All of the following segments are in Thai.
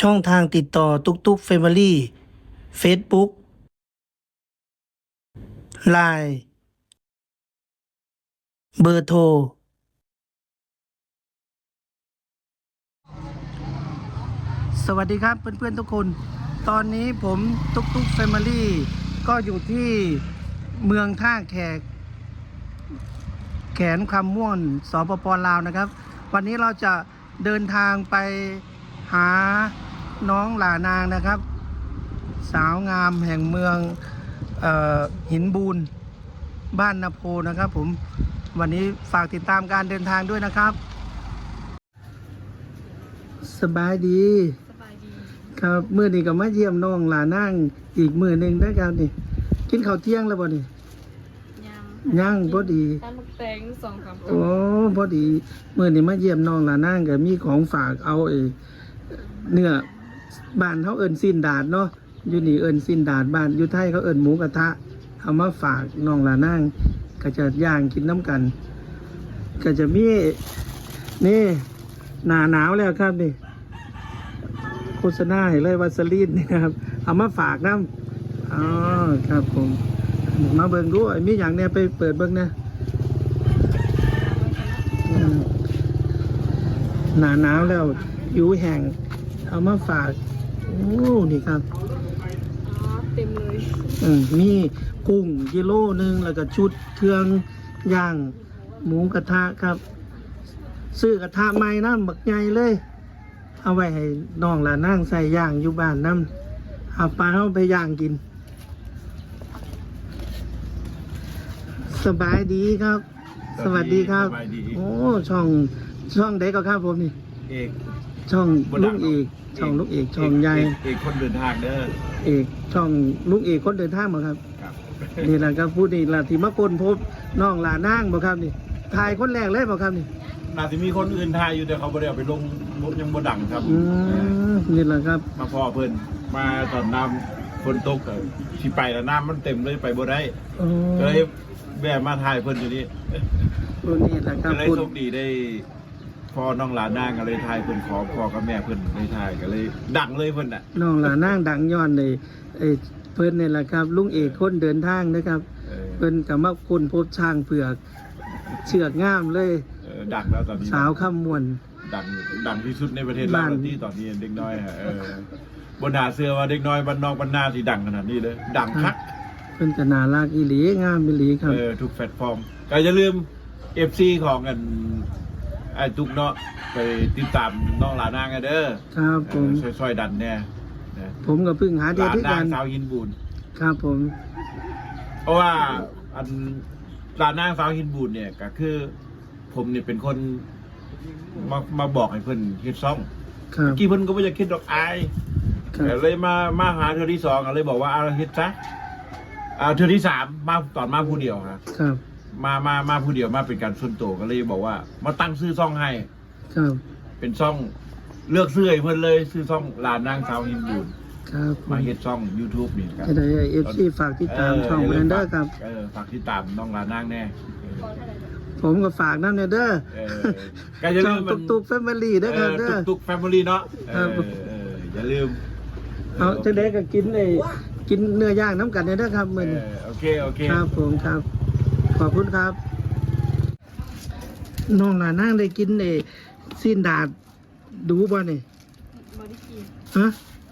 ช่องทางติดต่อตุกตุกเฟมิลี่เฟซบุ๊กไลน์เบอร์โทร สวัสดีครับเพื่อนๆทุกคน ตอนนี้ผมตุกตุกเฟมิลี่ก็อยู่ที่เมืองท่าแขก แขนคำม่วนสปปลาวนะครับ วันนี้เราจะเดินทางไปหา น้องหลานางนะครับ สาวงามแห่งเมืองเออหินบูนบ้านนาโพนะครับ ผมวันนี้ฝากติดตามการเดินทางด้วยนะครับ สบายดี สบายดี ครับมื่อนี้ก็มาเยี่ยมน้องหลานางอีกมือหนึ่งได้ครับนี่ กินข้าวเที่ยงแล้วบ่นี่ยังย่างพอดีตามลูกแตงสองสามโอ้พอดีเมื่อนี้มาเยี่ยมน้องหลานางก็มีของฝากเอาไอ้เนื้อ บ้านเขาเอิ้นสิ้นดาดเนาะอยู่นี่เอิ้นสิ้นดาดบ้านอยู่ไทยเขาเอิ้นหมูกระทะเอามาฝากน้องลานางก็จะย่างกินน้ำกัน ก็จะมีนี่หนาหนาวแล้วครับนี่โฆษณาให้เลยวัสลีนนี่ครับ เอามาฝากน้ำอ๋อครับผมมาเบิ่งดูมีอย่างเนี้ยไปเปิดเบิ่งนะหนาหนาวแล้วอยู่แห้ง เอามาฝากโอ้นี่ครับอ๋อเต็มเลยอืมมีกุ้งกิโลหนึ่งแล้วก็ชุดเครื่องย่าง หมูกระทะครับ ซื้อกระทะใหม่น้ำบักใหญ่เลย เอาไว้ให้น้องหลานนั่งใส่ย่างอยู่บ้านน้ำเอาปลาเข้าไปย่างกิน สบายดีครับ สวัสดีครับ สบายดี โอ้ช่องช่องเด็กก็ครับผมนี่ เอก ช่องบ่ดัลูงกหรอกเอกช่องลูกเอกช่องใหญ่เกเอกคนเดินทางเด้อเอกช่องลูกเอกคนเดินทางบ่ครับครับนี่แหละครับพูดนี่ละที่มากนพบน้องหลานั่งบ่ครับนี่ถ่ายคนแรกเลยบ่ครับนี่น่าจะมีคนอื่นทายอยู่แต่เขาบ่ได้เอาไปลงยังบ่ดังครับอืมนี่แหละครับ มาพ่อเพิ่นมาตอนน้ำฝนตกก็สิไปแล้วน้ำมันเต็มเลยไปบ่ได้โอ้ก็เลยแวะมาถ่ายเพิ่นอยู่นี่โอ้นี่แหละครัก็บเลยพูดโชคดีได้ พ่อน้องหลานนางก็เลยถ่ายเพิ่นขอพ่อกับแม่เพิ่นเลยถ่ายก็เลย ดังเลยเพิ่นน่ะ น้องหลานั่งดังย้อนเลยเอ้ยเพิ่นนี่แหละครับ ลุงเอกคนเดินทางนะครับ เออเพิ่นกับมาคนพบช้างเผือก เชือกงามเลย เออดังแล้วตอนนี้ สาวข้ามมวน ดังดังที่สุดในประเทศบ้าลาวนที่ตอนนี้เด็กน้อยฮะเออบนหาเสื้อว่าเด็กน้อยบ้านนอกบ้านนาที่ดังขนาดนี้เลยดังคักเพิ่นก็น่ารักอีหลีงามอีหลีครับ เออทุกแพลตฟอร์มก็อย่าลืมเอฟซีของกัน ไอ้ทุกเนาะไปติดตามน้องหลานางกันเด้อครับผมเออช่วยๆดันแน่นะผมก็เพิ่งหาหเดทลานด้วยนากังนสาวหินบูนครับผม เพราะว่าอันหลานนางสาวหินบูนเนี่ยก็คือ ผมเนี่ยเป็นคนมามาบอกให้เพิ่นเฮ็ดซ่องครับกี่เพิ่นก็ไม่อยากคิดดอกอาย ครับเลยมามาหาเธอที่สองก็เลยบอกว่าเอาเฮ็ดซะอ่าเธอที่สามมาตอนมาผู้เดียวครับ ครับ มามามาผู้เดียวมาเป็นการส่วนตัวก็เลยบอกว่า มาตั้งซื้อซ่องให้ ครับ เป็นซ่องเลือกซื้อให้เพิ่นเลยซื้อซ่องลานนางสาวหินบูนครับผมาเฮ็ดซ่อง YouTube นี่ครับจะได้เอฟซีฝากติดตามช่องย่าแบลืนมเดอร์ครับ เออฝากติดตามน้องลานนางแน่เออผมก็ฝากน้ำเนี่ยเด้อเออก็อย่าช่ลืองมมัตุนกตุกแฟมิลี่เด้อครับเด้อ ตุกแฟมิลี่เนาะเอครัอบเอออย่าลืม เอาจะได้ก็กินเลยกินเนื้อย่างน้ำกันเนี่ยเด้อครับเอมื้อนี้อโอเค โอเค ครับผมครับ ขอบคุณครับ น้องหลานั่งได้กินเอสิ้นดาดดูบ่นี่บริกินฮะ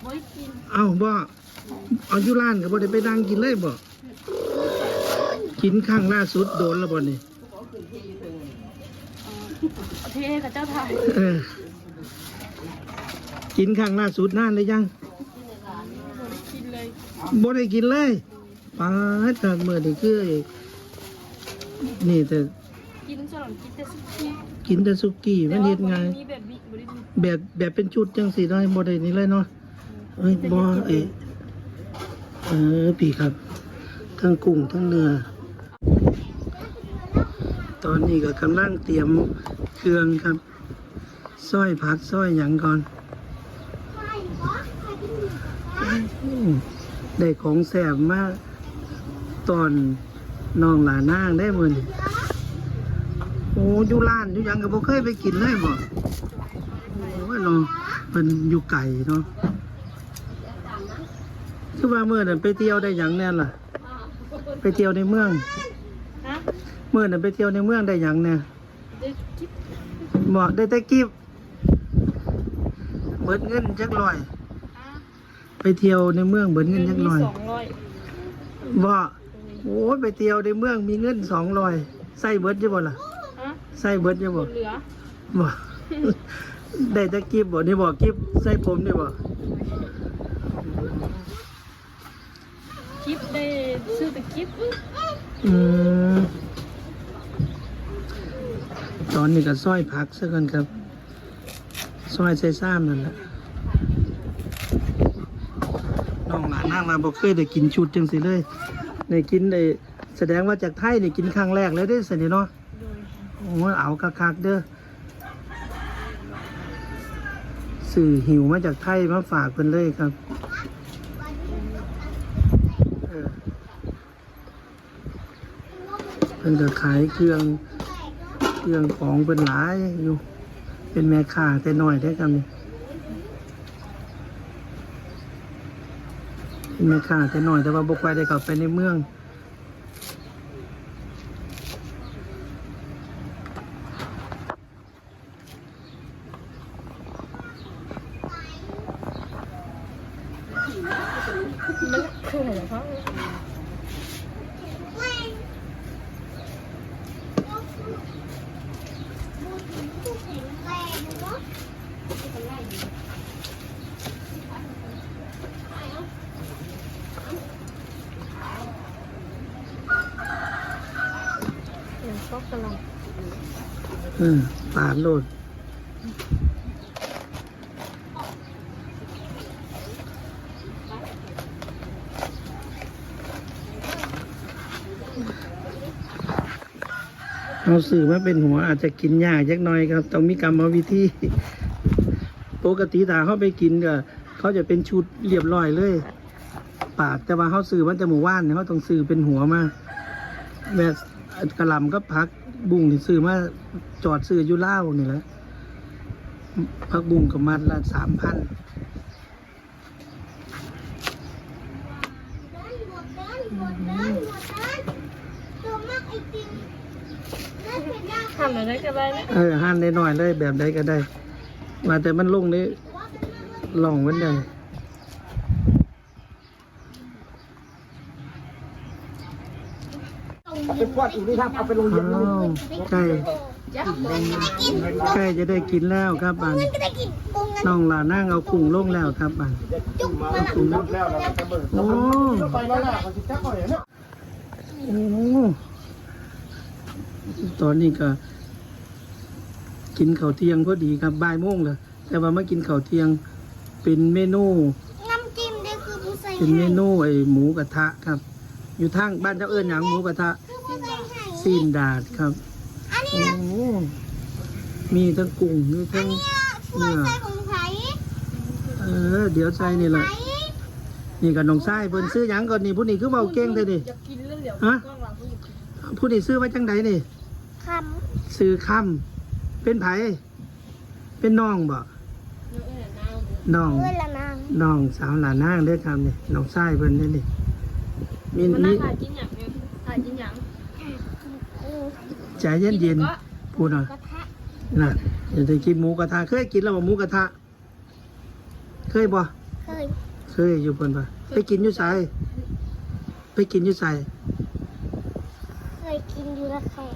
บริกิน เอ้าบ่เอาอยู่ร้านก็บ่ได้ไปนั่งกินเลยบ่กินข้างล่าสุดโดนแล้วบ่นี่เออเทกับเจ้าไทยเออกินข้างล่าสุดนานเลยยังกินเลยบ่ได้กินเลยปาดแต่เมื่อนี่คือ นี่แต่กินสลัดกินแต่สุกี้กินแต่สุกี้มันเฮ็ดไงายมีแบบนี้บริกินแบบแบบเป็นชุดจังสีได้บ่ได้นี่เลยเนาะเอ้ยบ่เอยเออพี่ครับ ทั้งกุ้งทั้งเนื้อตอนนี้ก็กำลังเตรียมเครื่องครับซอยผักซอยหยังก่อนอืมได้ของแสบมากตอน น้องหลานางได้มื้อนี้โอ้อยู่ร้านอยู่หยังก็บ่เคยไปกินเลยบ่โอ้ยน้องเป็นอยู่ไก่เนาะคือว่าเมื่อนั้นไปเที่ยวได้หยังแน่ล่ะ ไปเที่ยวในเมืองฮะเมื่อนั้นไปเที่ยวในเมืองได้หยังแน่ได้กิ๊บเหมาะได้แต่กิบเบิดเงินจักลอยอะไปเที่ยวในเมืองเบิดเงินจักลอยสองร้อยว่า โอ้ยไปเที่ยวในเมืองมีเงินสองร้อยใส่เบิดอยังบ่ล่ะฮะใส่เบิดอยังบ่เหลือบ่ ได้แต่กิบบ่นี่บ่กิบใส่ผมนี่บ่กิ๊บได้ซื้อแต่กิ๊บอืมตอนนี้ก็ซอยผักซะกันครับซอยใส่ซ้ำนั่นแหละน้องหลานนั่งมาบอกเคยได้กินชุดจังสิเลย ได้กินได้แสดงว่าจากไทยนี่กินครั้งแรกเลยได้สิเนาะโดยโอ้ยเอาคักๆเด้อสื่อหิวมาจากไทยมาฝากเพิ่นเลยครับเพิ่นก็ขายเครื่องเครื่องของเป็นหลายอยู่ เป็นแม่ค้าแต่น้อยได้อครับนี่เป็น แม่ค้าแต่น้อยแต่ว่าบกไวได้เข้าไปในเมือง มันคืออะไรครับ อย่าง ก็กำลังเอปาดโลดเอาสื่อมาเป็นหัวอาจจะกินยากยักน่อยครับต้องมีกรรมวิธีปกติถ้าเขาไปกินก็เขาจะเป็นชุดเรียบร้อยเลย ปาดแต่ว่าเขาซื้อมันจะหมู่ว่านเขาต้องซื้อเป็นหัวมาแบบกระลำก็พัก บุ้งที่ซื้อมาจอดซื้ออยู่เล่าวนี่แหละพักบุ้งกับมัดละสามพันทำอะไรก็ได้นะเออหั่นได้หน่อยเลยแบบใดก็ได้ มาแต่มันลงนี้ลองไว้ได้ เป็นพวดอีกนี่ครับเอาไปลงเย็นเลยอ้าวใกล้ใกล้จะได้กินแล้วครับบันน้องหลานั่งเอากุ้งลงแล้วครับบันมาถึงน้ำแล้วเราจะเบิกโอ้ไปแล้วล่ะเขาจะจับหน่อยเนาะโอ้ตอนนี้ก็ กินข้าวเที่ยงก็ดีครับบ่ายโมงเลยแต่ว่ามากินข้าวเที่ยงเป็นเมนูน้ำจิ้มนี่คือผู้ใส่เป็นเมนูไอ้หมูกระทะครับ อยู่ทางบ้านเจ้าเอิญหยังหมูกระทะ คือผู้ใส่ไข่ซีนดาดครับ อันนี้โอ้มีทั้งกุ้งมีทั้งช่วยใส่ของไผ่เออ เดี๋ยวใส่นี่แหละไผ่นี่กับน้องไส้เพิ่นซื้อหยังก่อนนี่ผู้นี้คือเบาเก่งเท่ดิอยากกินแล้วเดี๋ยวฮะ กล้องหลังก็อยากกินผู้นี้ซื้อไว้จังใดนี่ คซื้อคำเป็นไผเป็นน้องบ่เนื้อเอ็นน้ำน้องำเพื่อนละนางน้องสาวหลานนางเด้อครับนี่น้องไส้เพิ่นนี่นี่มีมันน่ามีถ่ายกินอย่างเนี่ยถ่ายกินอย่าง ใจเย็นเย็นๆพูดหน่อยกระทะน่ะเดี๋ยวจะกินหมูกระทะเคยกินแล้วบ่หมูกระทะ เคยบ่เคยเคยอยู่เพิ่นบ่ไปกินอยู่ไสไปกินอยู่ไสเคยกินอยู่ละแค่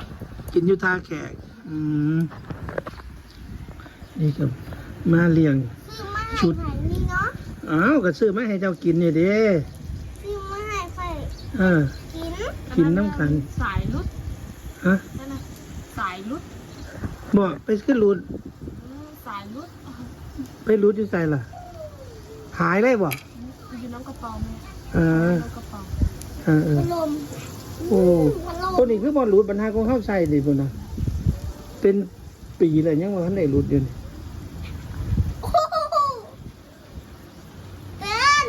กินอยู่ท่าแขกอืมนี่ครับมาเลี้ยง ซื้อมาให้ชุด ไข่นี่เนาะอ้าวก็ซื้อมาให้เจ้ากินนี่เด้ซื้อมาให้ไข่เออ กินกินน้ำกัน สายรุดฮะนั่นนะสาย รุดบอกไปขึ้นรูดอืมสายรุดไปรูดอยู่ใส่ล่ะ หายเลยบ่อยู่น้ำกระเป๋าไหมเออน้ำกระเป๋าเออเออ พัดลมโอ้ พัดลมตัวนี้คือบอลรูดบรรทัดของเข้าใส่ดิพุ่นนะเป็นปีเลยยังว่าทันได้รูดอยู่นี่โอ้โหเต้น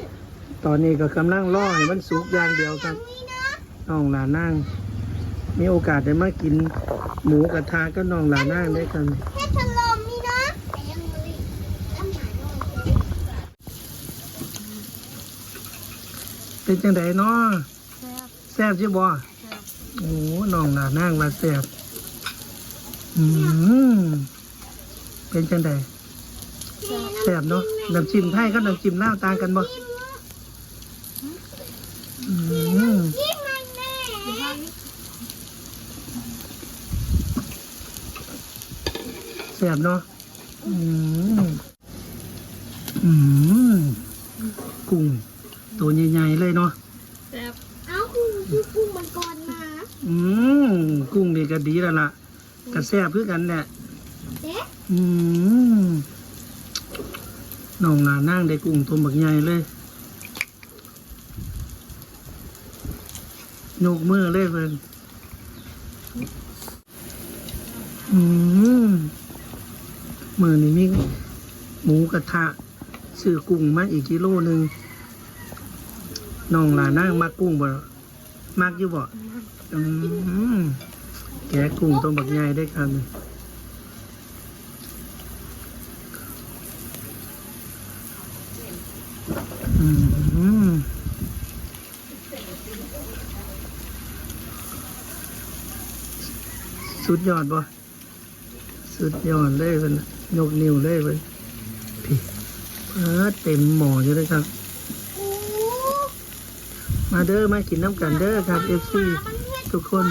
ตอนนี้ก็กำลังรอให้มันสุกอย่างเดียวครับนี่นะน้องหลานั่ง มีโอกาสได้มากินหมูกระทะก็นองหลาน้างด้กัน แค่ถล่มนี่นะเป็นจังไดเนาะแซ่บใช่บ่โอ้น้องหลาน่างมาแซ่บอืมเป็นจังไดแซ่บเนาะน้ำจิ้มไทยก็น้ำจิ้มลาต่างกันบ่ ซ่บเนาะอืมอืมกุ้งตัวใหญ่ๆเลยเนาะแซ่บเอาคุณคือกุ้งมังกรนะอืมกุ้งนี่ก็ดีแล้วล่ะก็แซ่บคือกันแหละเด็กอืมน้องหลานั่งได้กุ้งตัวบักใหญ่เลยโยกมือเลยเพิ่นอืม มือนี่มีหมูกระทะซื้อกุ้งมาอีกกิโลหนึ่งน้องหลานั่งมักกุ้งบ่มักอยู่บ่อืมแกกุ้งตัวบักใหญ่ได้ครับอืมสุดยอดบ่สุดยอดเลยเพิ่น ยกนิ้วเลยเพิ่นพี่เออเต็มหม้ออยู่เลยครับโอ้มาเด้อมากินน้ำกันเด้อครับ FC ทุกคน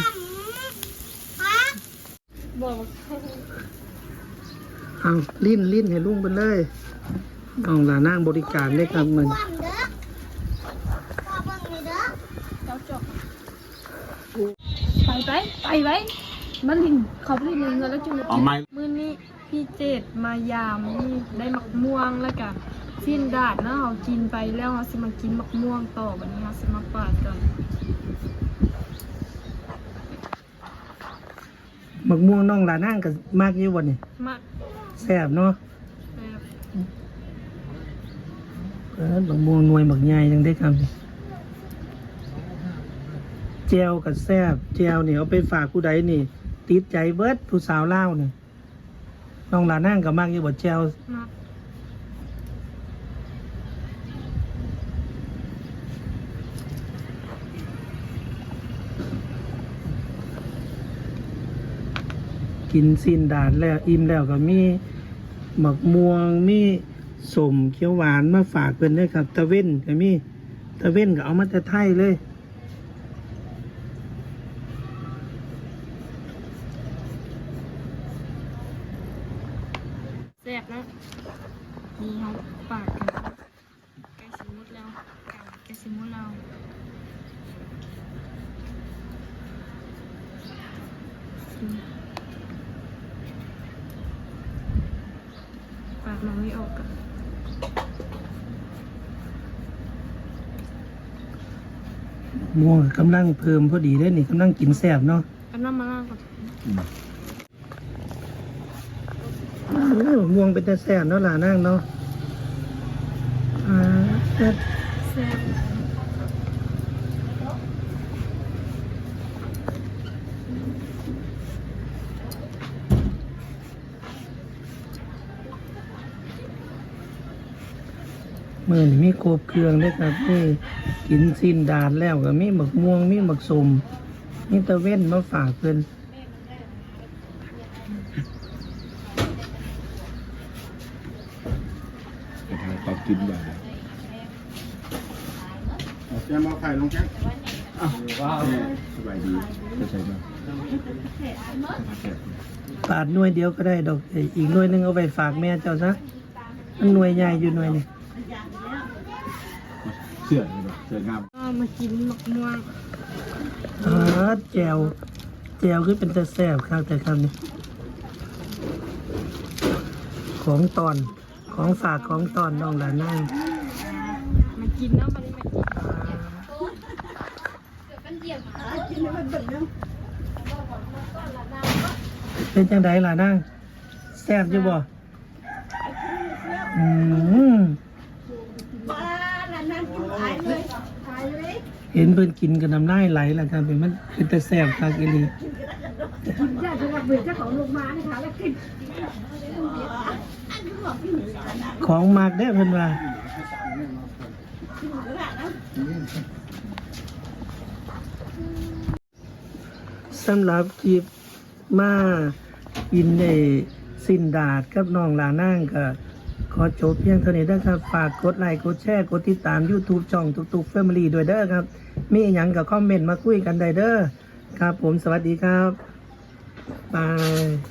ฮะบอกเอาลิ้นลิ้นให้ลุงไปเลยน้องหลานั่งบริการเลยครับมันความเด้อพ่อเบิ่งนี่เด้อเจ้าจบไปไปไปไปมันลินเขาไปลินเงินแล้วจุนเอาไม้มื้อนี้ พี่เจดมายามนี่ได้มักม่วงแล้วก็สิ้นดาดเนาะเรากินไปแล้วเราสิมากินมักม่วงต่อวันนี้เราสิมาปาดกันมักม่วงน้องหลานั่งก็มากอยู่บ่นี่มักแซ่บเนาะแบบเออบักม่วงหน่วยบักใหญ่ยังได้ครับเจลกับแซบเจลนี่เอาไปฝากผู้ใดนี่ ติดใจเบิดผู้สาวเล่าวนี่ น้องหลานั่งกับมากอยู่บ่เจลมักกินสิ้นดาดแล้วอิ่มแล้วก็มีหมักม่วงมีสมเขียวหวานมาฝากเพิ่นด้วยครับ ตะเว้นก็มีตะเว้นก็เอามาแต่ไทยเลย แซ่บนะนี่เขาปาดกันใกล้สิมุดแล้วไก่ใกล้สิมุดแล้วอืมปาดมองไม่ออกกัน ม่วงกำลังเพิ่มพอดีเลยนี่กำลังกินแซ่บเนาะกำลังมาล่างก่อนออม่วงเป็นแต่แซ่บเนาะหลานั่งเนาะอ่าแซ่บ มื่อนี่มีครบเครื่องเลยครับนี่กินสิ้นดาดแล้วก็มีหมึกม่วงมีหมึกสมมีตะเว้นมาฝากเพิ่นกระทะตอบกินแบบเอาแกมาไข่ลงแกงว้าวสบายดีเข้าใจไหมปาดหน่วยเดียวก็ได้ดอกเอ้ยอีกหน่วยหนึงเอาไปฝากแม่เจ้าซะมันหน่วยใหญ่อยู่หน่วยนี่ เสื้อเลยเสื้องามก็มากินมะม่วงอ่าแจวแจวคือเป็นแต่แซ่บครับแต่คำนี้ของตอนของฝากของตอนน้องหลานนั่งมากินเนาะวันนี้มากินเป็นจังไดล่ะนั่งแซ่บอยู่บ่อืม เห็นเพื่อนกินกับน้ำลายไหลล่ะครับเป็นมันเป็นแต่แสบคัาจกเวยลนของมากได้เพื่อนว่าสำหรับคลิปมาอินในสินดาดกับน้องลานั่งก็ขอจบเพียงเท่านี้นะครับ ฝากกดไลค์กดแชร์ กดติดตาม YouTube ช่องทุกตุกเฟมิลี่ด้วยเด้อครับ มีอยังกับคอมเมนต์มาคุยกันได้เด้อครับผมสวัสดีครับบาย